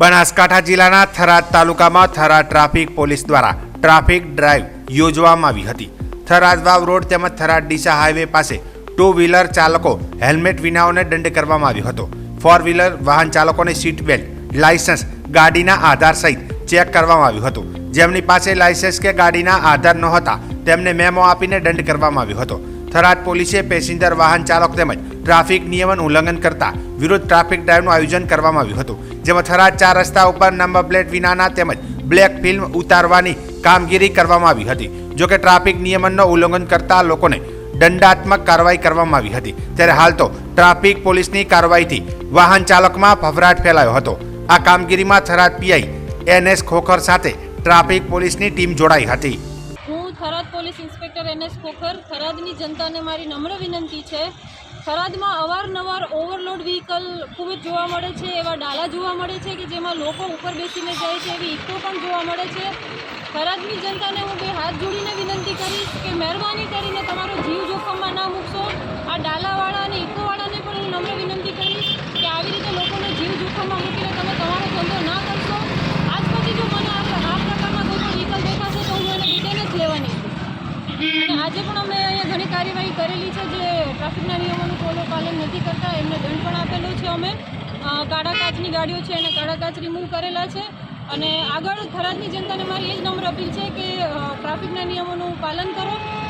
બનાસકાંઠા જિલ્લાના થરાદ તાલુકામાં Tharad traffic police દ્વારા ટ્રાફિક ડ્રાઈવ યોજવામાં આવી હતી. થરાદ વાવ રોડ તેમજ થરાદ ડીસા હાઈવે પાસે ટુ વ્હીલર ચાલકો હેલ્મેટ વિનાઓને દંડ કરવામાં આવ્યો હતો. ફોર વ્હીલર વાહન ચાલકોને સીટ બેલ્ટ, લાયસન્સ, ગાડીના આધાર સહિત ચેક કરવામાં આવ્યું હતું. જેમની પાસે લાયસન્સ કે ગાડીના આધાર નહોતા, તેમને મેમો આપીને દંડ કરવામાં આવ્યો હતો. થરાદ પોલીસે પેસેન્જર વાહન ચાલક તેમજ ટ્રાફિક નિયમન ઉલ્લંઘન કરતા વિરુદ્ધ ટ્રાફિક ડ્રાઈવનું આયોજન કરવામાં આવ્યું હતું. જેમાં થરાદ ચાર રસ્તા ઉપર નંબર પ્લેટ વિનાના તેમજ બ્લેક ફિલ્મ ઉતારવાની કામગીરી કરવામાં આવી હતી. જોકે ટ્રાફિક નિયમનનો ઉલ્લંઘન કરતા લોકોને દંડાત્મક કાર્યવાહી કરવામાં આવી હતી. ત્યારે હાલ તો ટ્રાફિક પોલીસની કાર્યવાહીથી વાહન ચાલકમાં ફફરાટ ફેલાયો હતો. આ કામગીરીમાં Tharad PI N S Khokhar સાથે ટ્રાફિક પોલીસની ટીમ જોડાઈ હતી. Tharad police inspector N S Khokhar થરાદની જનતાને મારી નમ્ર વિનંતી છે. થરાદમાં અવારનવાર ઓવરલોડ વ્હીકલ ખૂબ જ જોવા મળે છે, એવા ડાલા જોવા મળે છે કે જેમાં લોકો ઉપર બેસીને જાય છે, એવી ઇકો પણ જોવા મળે છે. થરાદની જનતાને હું બે હાથ જોડીને વિનંતી કરીશ કે મહેરબાની કરીને તમારો જીવ જોખમમાં ના મૂકશો આ ડાલાવાળા અને ઇકોવાળાને પણ હું નમ્ર વિનંતી કરીશ કે આવી રીતે લોકોનો જીવ જોખમમાં મૂકીને તમે તમારો ધંધો ના કરશો આજ પછી જો મને આ આ પ્રકારના કોઈ પણ વ્હીકલ દેખાશે તો હું એને રિટર્ન જ લેવાની છું અને આજે પણ અમે અહીંયા ઘણી કાર્યવાહી કરેલી છે જે ટ્રાફિકના નિયમોનું પાલન નથી કરતા, એમને દંડ પણ આપેલો છે અમે. કાળા કાચની ગાડીઓ છે, એને કાળા કાચ રિમૂવ કરેલા છે. અને આગળ થરાદની જનતાને મારી એ જ નમ્ર અપીલ છે કે ટ્રાફિકના નિયમોનું પાલન કરો.